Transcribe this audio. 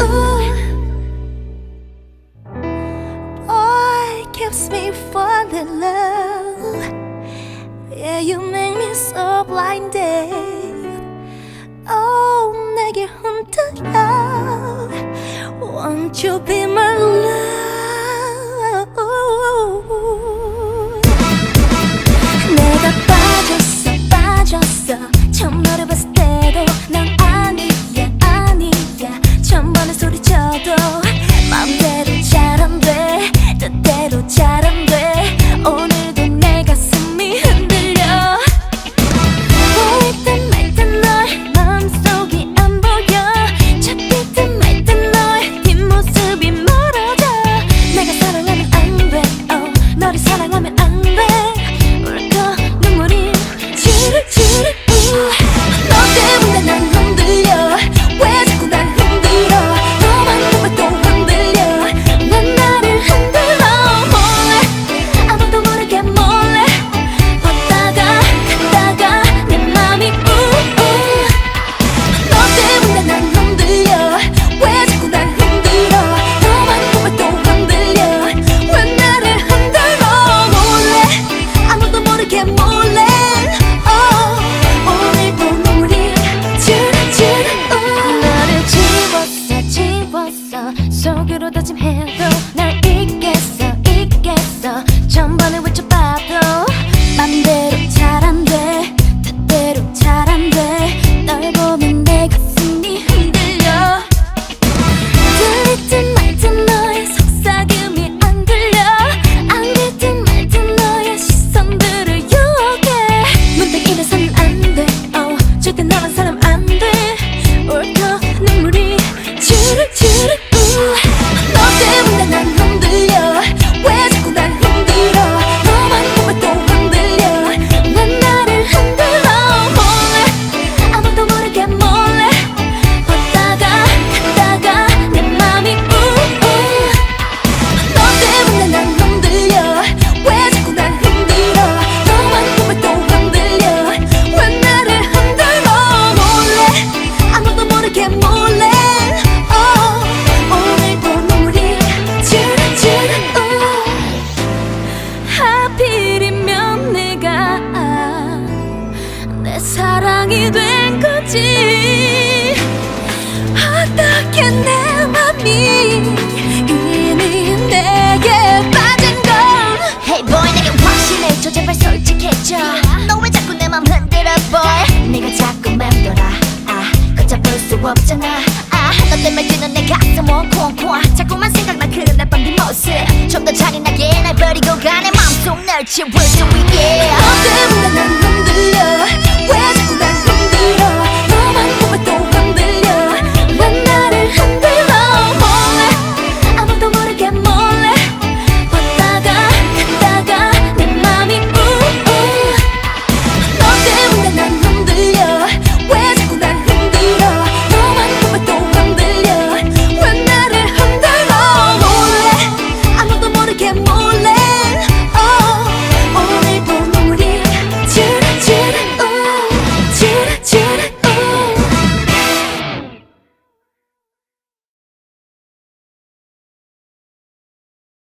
Oh. Boy keeps me falling love. Yeah, you make me so blinded. Won't you be my love? 내가 빠졌어, 빠졌어. 처음 너를 봤을 때도 난 아니야, 아니야. 처음 보는 소리쳐도 마음대로 잘 안 돼. 뜻대로 잘 안 돼. 오늘도 속으로 다짐해도 날 잊겠어 잊겠어. 전번에 사랑이 된 거지. 어떻게 내 맘이 이미 내게 빠진 건 Hey boy 내게 확신해줘. 제발 솔직해져. 너 왜 자꾸 내 맘 흔들어 boy? 내가 자꾸 맴돌아. 아 걷잡을 수 없잖아. 아너 때문에 뛰는 내 가슴 콩콩. 자꾸만 생각나 그런 날밤 네 모습. 좀 더 잔인하게 날 버리고 가내 맘속 널 지울 수 있게. 너 때문에 난